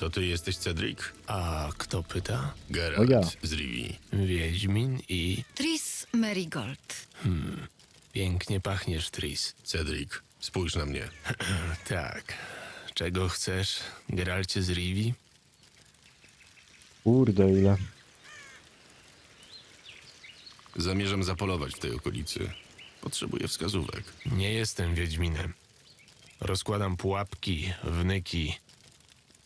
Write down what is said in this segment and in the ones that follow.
To ty jesteś Cedric? A kto pyta? Geralt O ja. z Rivi. Wiedźmin i... Tris Marigold. Pięknie pachniesz, Tris. Cedric, spójrz na mnie. Tak. Czego chcesz, Geralcie z Rivi? Kurde, ile. Zamierzam zapolować w tej okolicy. Potrzebuję wskazówek. Nie jestem Wiedźminem. Rozkładam pułapki, wnyki.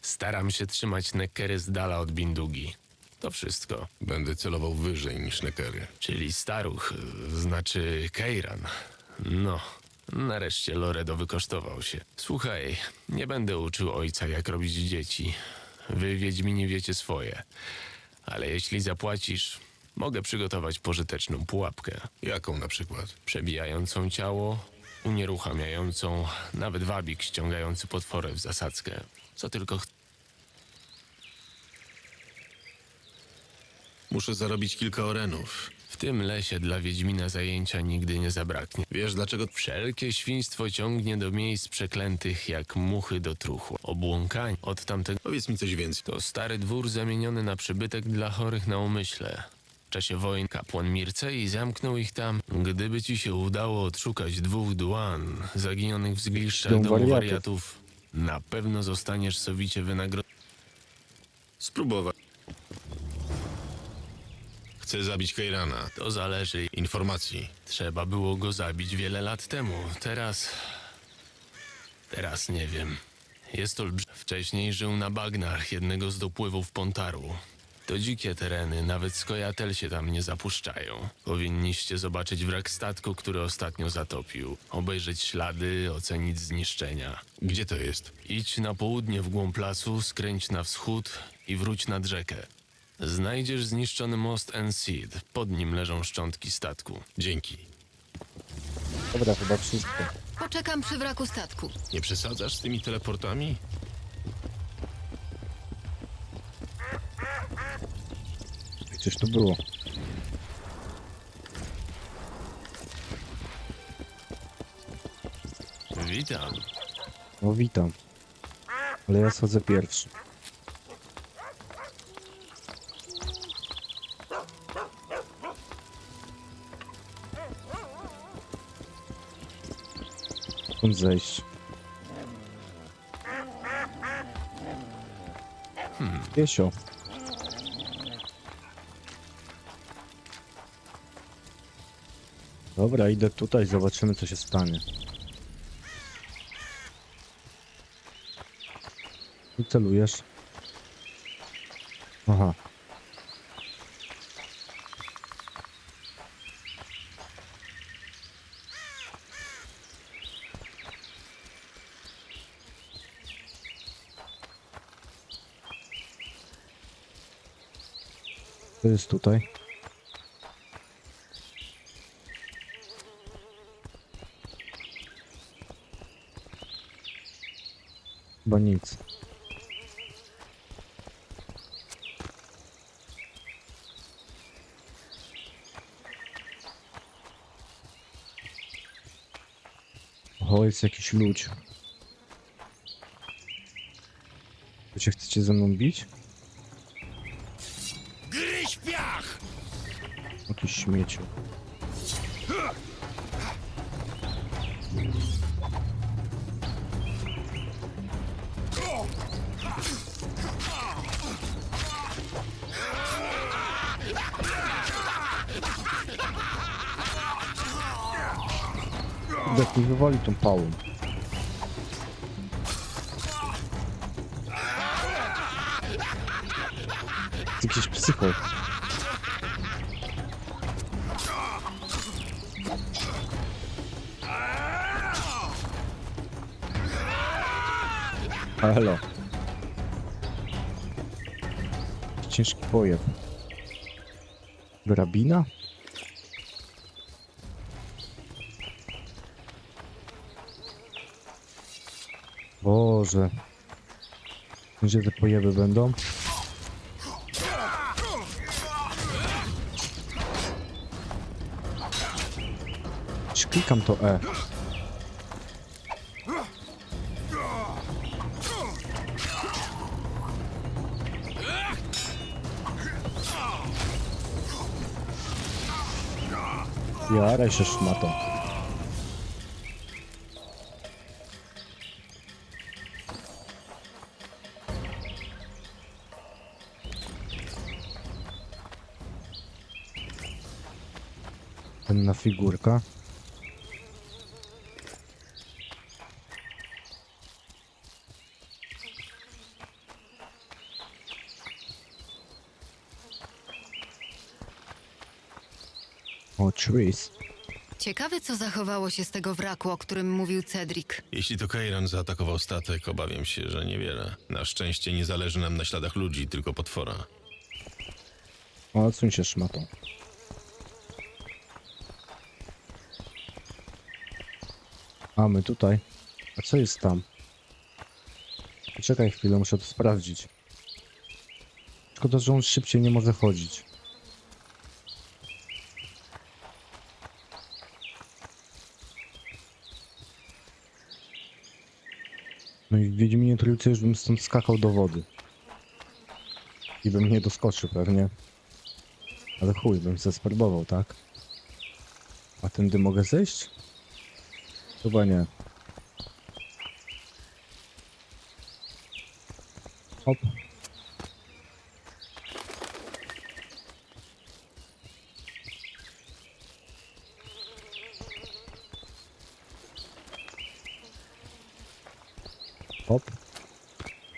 Staram się trzymać nekery z dala od bindugi. To wszystko. Będę celował wyżej niż nekery. Czyli staruch, y, znaczy Kejran. No, nareszcie Loredo wykosztował się. Słuchaj, nie będę uczył ojca, jak robić dzieci. Wy, Wiedźmini, wiecie swoje. Ale jeśli zapłacisz, mogę przygotować pożyteczną pułapkę. Jaką na przykład? Przebijającą ciało, unieruchamiającą, nawet wabik ściągający potworę w zasadzkę. Co tylko ch- Muszę zarobić kilka orenów. w tym lesie dla Wiedźmina zajęcia nigdy nie zabraknie. Wiesz dlaczego? Wszelkie świństwo ciągnie do miejsc przeklętych jak muchy do truchła. Obłąkanie od tamtego Powiedz mi coś więcej. to stary dwór zamieniony na przybytek dla chorych na umyśle. W czasie wojen kapłan Mircei zamknął ich tam. Gdyby ci się udało odszukać dwóch duan zaginionych w zgliszczach Dom domu wariatów. Na pewno zostaniesz sowicie wynagrodzony. Spróbować. Chcę zabić Keirana. To zależy. Informacji. Trzeba było go zabić wiele lat temu. Teraz. Teraz nie wiem. Jest olbrzym. Wcześniej żył na bagnach jednego z dopływów Pontaru. To dzikie tereny, nawet skojatel się tam nie zapuszczają. Powinniście zobaczyć wrak statku, który ostatnio zatopił. Obejrzeć ślady, ocenić zniszczenia. Gdzie to jest? Idź na południe w głąb lasu, skręć na wschód i wróć nad rzekę. Znajdziesz zniszczony most Enseed. Pod nim leżą szczątki statku. Dzięki. Dobra, chyba wszystko. Poczekam przy wraku statku. Nie przesadzasz z tymi teleportami? Coś tu było. Witam. No witam. Ale ja schodzę pierwszy. Skąd zejść? Piesio. Dobra, idę tutaj, zobaczymy co się stanie. Tu celujesz? Aha. To jest tutaj. Chyba nic. O, jest jakiś ludź. Wy się chcecie ze mną bić? Gryź piach! Jakiś śmieciu. Jak mi wywali tą pałą. Jest Jakiś psycho. Halo. Ciężki pojew. Drabina? Boże. Gdzie te pojeby będą? Klikam to E. Jaraj się szmatą. Penna figurka. O, trees. Ciekawe, co zachowało się z tego wraku, o którym mówił Cedric. Jeśli to Kairan zaatakował statek, obawiam się, że niewiele. Na szczęście nie zależy nam na śladach ludzi, tylko potwora. O, odsuń się szmatą. A, my tutaj. A co jest tam? Poczekaj chwilę, muszę to sprawdzić. Szkoda, że on szybciej nie może chodzić. No i w Wiedźminie Trójcy już bym stąd skakał do wody. I bym nie doskoczył pewnie. Ale chuj, bym se spróbował, tak? A tędy mogę zejść? Chyba nie. Hop. Hop.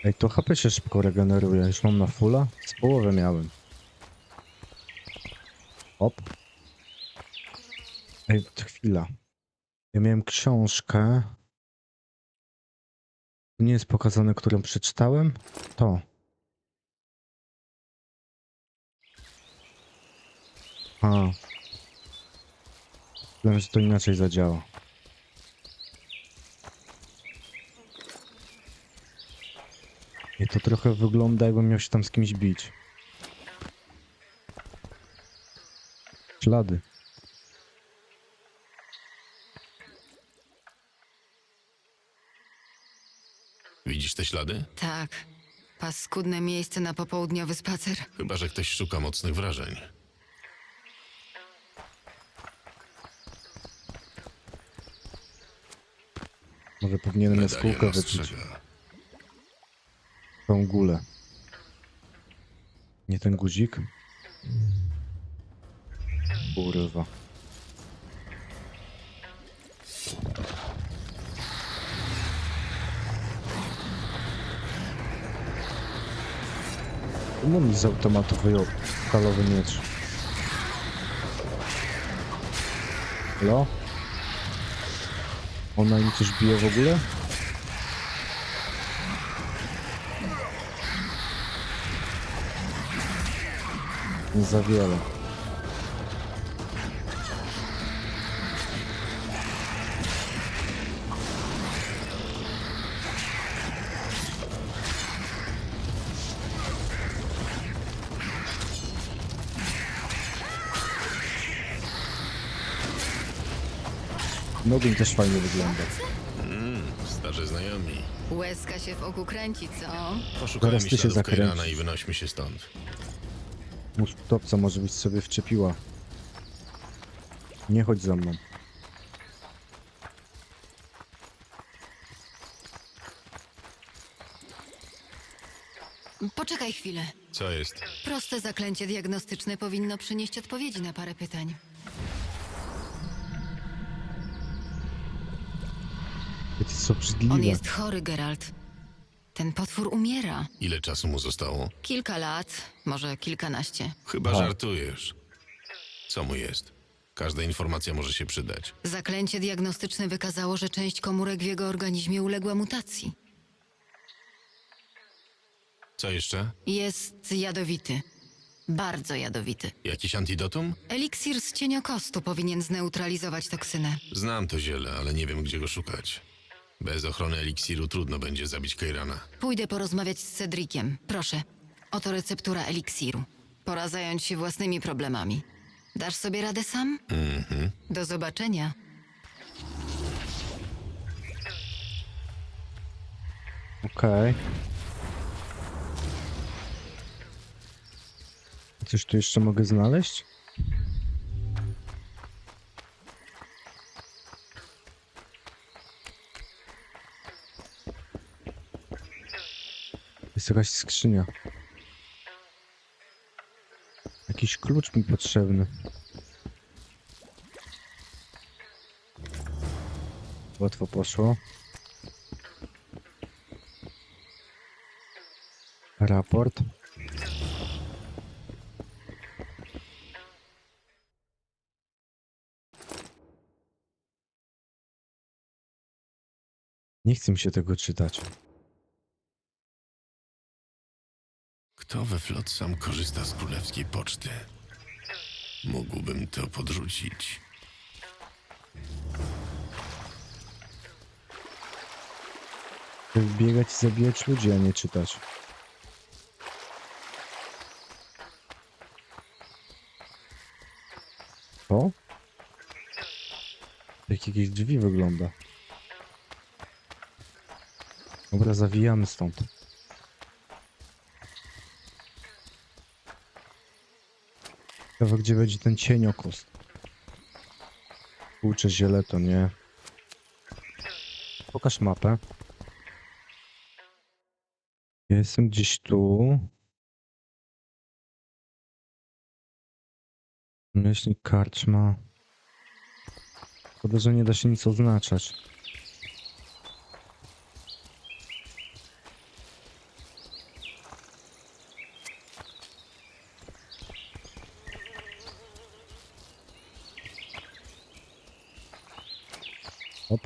Ej, to HP się szybko regeneruje. Już mam na fulla? Z połowę miałem. Hop. Ej, chwila. Ja miałem książkę. Nie jest pokazane, którą przeczytałem? To. A. Myślałem, że to inaczej zadziała. I to trochę wygląda, jakbym miał się tam z kimś bić. Ślady. Widzisz te ślady? Tak. Paskudne miejsce na popołudniowy spacer. Chyba, że ktoś szuka mocnych wrażeń. Może powinienem Medalion jaskółkę wypić. ostrzega. Tą gulę. Nie ten guzik? Kurwa. Czemu mi z automatu wyjął stalowy miecz? Halo? Ona im coś bije w ogóle? Nie za wiele. Nogin też fajnie wygląda. Starzy znajomi. Łezka się w oku kręci, co? Poszukajmy Zaraz ty się śladów zakręcisz. Kairana i wynośmy się stąd. Mózgutopca może być sobie wczepiła. Nie chodź za mną. Poczekaj chwilę. Co jest? Proste zaklęcie diagnostyczne powinno przynieść odpowiedzi na parę pytań. Jest obrzydliwe. On jest chory, Geralt. Ten potwór umiera. Ile czasu mu zostało? Kilka lat, może kilkanaście. Chyba Aha. żartujesz. Co mu jest? Każda informacja może się przydać. Zaklęcie diagnostyczne wykazało, że część komórek w jego organizmie uległa mutacji. Co jeszcze? Jest jadowity. Bardzo jadowity. Jakiś antidotum? Eliksir z cieniokostu powinien zneutralizować toksynę. Znam to ziele, ale nie wiem, gdzie go szukać. Bez ochrony eliksiru trudno będzie zabić Kairana. Pójdę porozmawiać z Cedriciem. Proszę. Oto receptura eliksiru. Pora zająć się własnymi problemami. Dasz sobie radę sam? Mhm. Do zobaczenia. Okej. Coś tu jeszcze mogę znaleźć? Jest jakaś skrzynia. Jakiś klucz mi potrzebny. Łatwo poszło. Raport. Nie chcę mi się tego czytać. Kto we Flotsam korzysta z królewskiej poczty? Mógłbym to podrzucić. Biegać i zabijać ludzi, a nie czytać. O? Jak jakieś drzwi wygląda. Dobra, zawijamy stąd. Ciekawe, gdzie będzie ten cieniokost. Kurczę, ziele to nie. Pokaż mapę. Ja jestem gdzieś tu. Myślnik karczma. Szkoda, że nie da się nic oznaczać. Hop.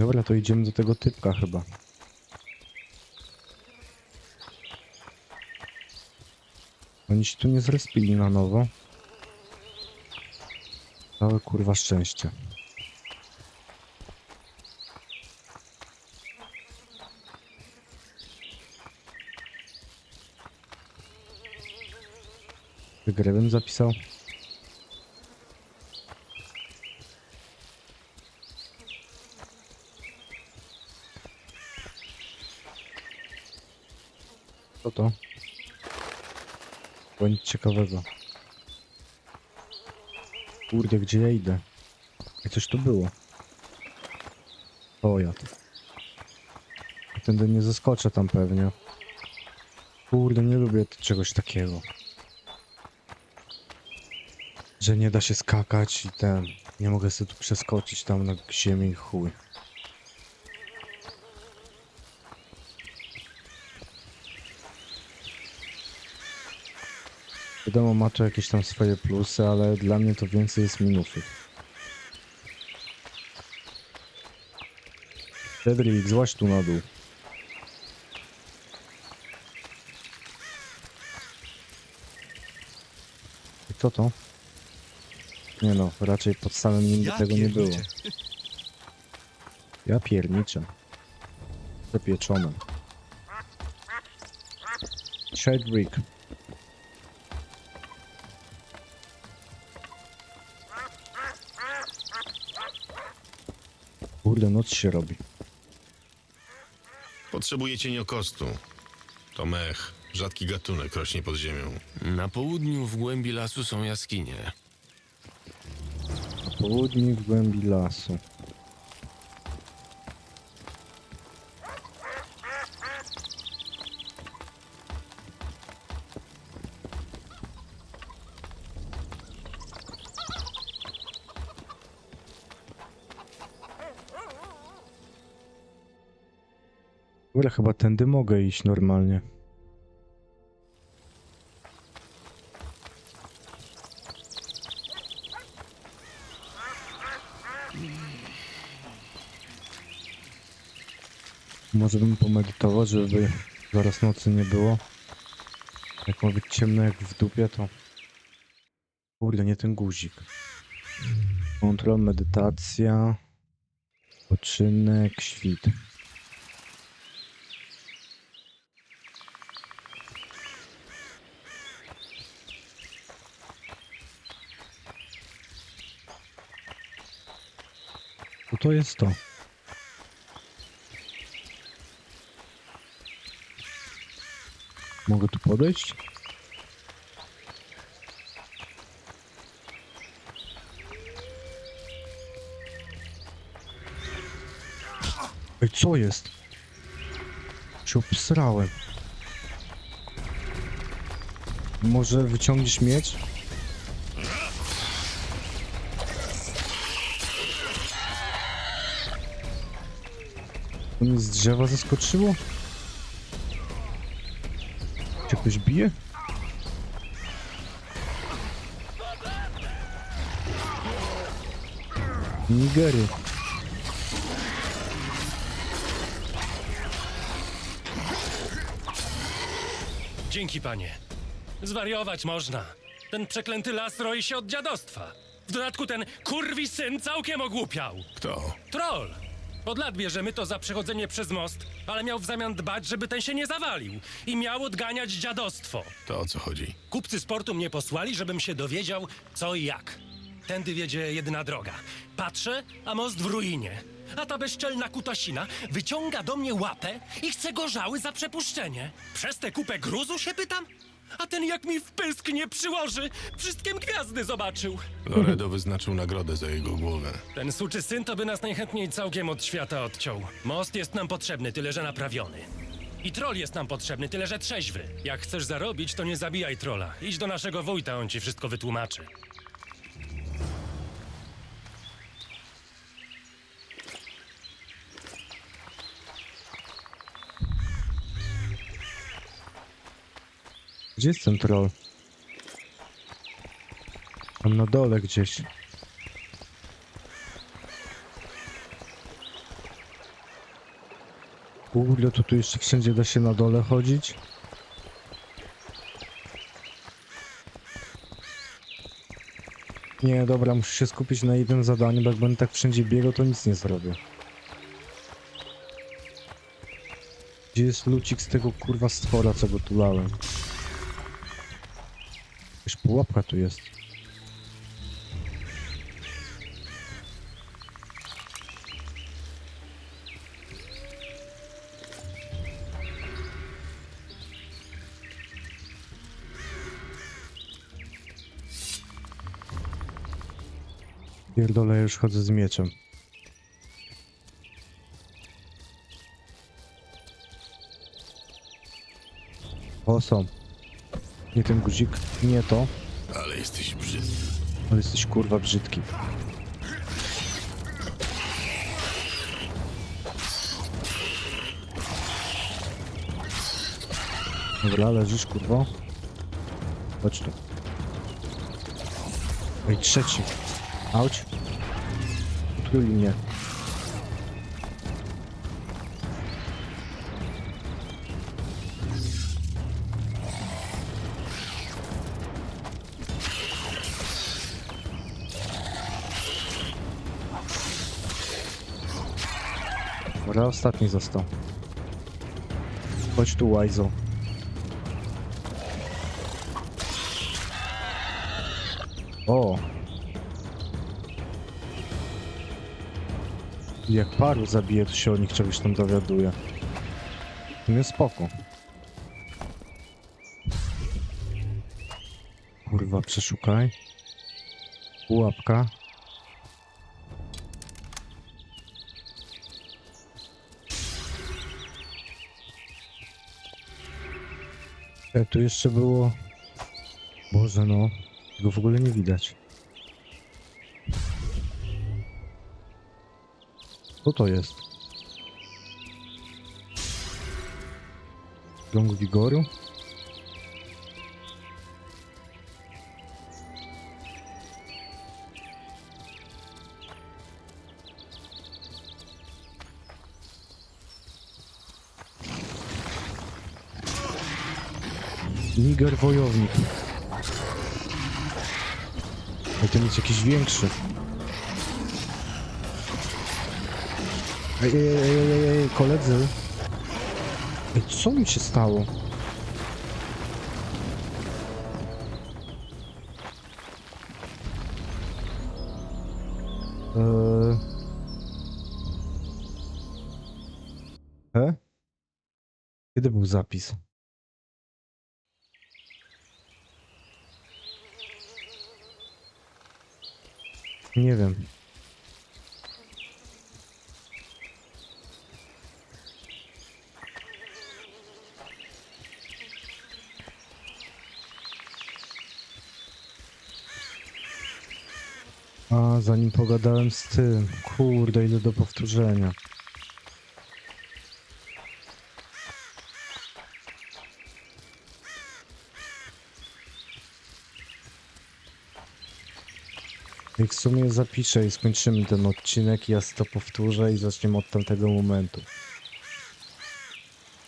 Dobra, to idziemy do tego typka chyba. Oni się tu nie zrespili na nowo. Całe kurwa szczęście. Grę bym zapisał. Co to? Było nic ciekawego. Kurde, gdzie ja idę? I coś tu było. O, ja. Tędy nie zaskoczę tam pewnie. Kurde, nie lubię czegoś takiego. Że nie da się skakać i ten... Nie mogę sobie tu przeskoczyć tam na ziemię i chuj. Wiadomo, ma to jakieś tam swoje plusy, ale dla mnie to więcej jest minusów. Cedric, złaź tu na dół. I co to? Nie no, raczej pod samym nim Ja tego nie było. Ja pierniczę. Zapieczone. Cedric. Kurde, noc się robi. Potrzebujecie niokostu. To mech. Rzadki gatunek rośnie pod ziemią. Na południu w głębi lasu są jaskinie. Na południe w głębi lasu. W ogóle chyba tędy mogę iść normalnie. Może bym pomedytował, żeby zaraz nocy nie było. Jak ma być ciemno jak w dupie, to... Kurde, nie ten guzik. Kontrol, medytacja... Poczynek, świt. To jest to? Mogę tu podejść? Ej, co jest? Się obsrałem. Może wyciągniesz miecz? To mnie z drzewa zaskoczyło? Cię ktoś bije? Nigery. Dzięki, panie. Zwariować można. Ten przeklęty las roi się od dziadostwa. W dodatku ten kurwi syn całkiem ogłupiał. Kto? Troll. Od lat bierzemy to za przechodzenie przez most, ale miał w zamian dbać, żeby ten się nie zawalił. I miał odganiać dziadostwo. To o co chodzi? Kupcy sportu mnie posłali, żebym się dowiedział, co i jak. Tędy wiedzie jedyna droga. Patrzę, a most w ruinie. A ta bezczelna kutasina wyciąga do mnie łapę i chce go żały za przepuszczenie. Przez tę kupę gruzu się pytam? A ten jak mi w pysk nie przyłoży, wszystkim gwiazdy zobaczył. Loredo wyznaczył nagrodę za jego głowę. Ten suczy syn to by nas najchętniej całkiem od świata odciął. Most jest nam potrzebny, tyle że naprawiony. I troll jest nam potrzebny, tyle że trzeźwy. Jak chcesz zarobić, to nie zabijaj trolla. Idź do naszego wójta, on ci wszystko wytłumaczy. Gdzie jest ten troll? Tam na dole gdzieś. Kurde, to tu jeszcze wszędzie da się na dole chodzić. Nie, dobra, muszę się skupić na jednym zadaniu, bo jak będę tak wszędzie biegał, to nic nie zrobię. Gdzie jest lucik z tego kurwa stwora, co go tulałem? Pułapka tu jest. Pierdolę, już chodzę z mieczem. O. Nie ten guzik, nie to. Ale jesteś brzydki. Ale jesteś kurwa brzydki. Dobra, leżysz kurwo. Chodź tu. Ej, trzeci. Auć. Utruli mnie. Dobra, ostatni został. Chodź tu, Łajzo. O! Jak paru zabije, to się o nich czegoś tam dowiaduje. Nie spoko. Kurwa, przeszukaj. Pułapka. E, tu jeszcze było... Boże no, tego w ogóle nie widać. Co to jest? Gong wigoru? Niger wojownik. Ej, ten jest jakiś większy. Ej, ej, ej, ej, ej, koledzy. Ej, co mi się stało? Eee... He? Kiedy był zapis? Nie wiem. A, zanim pogadałem z tym. Kurde, ile do powtórzenia. I w sumie zapiszę i skończymy ten odcinek, ja to powtórzę i zaczniemy od tamtego momentu.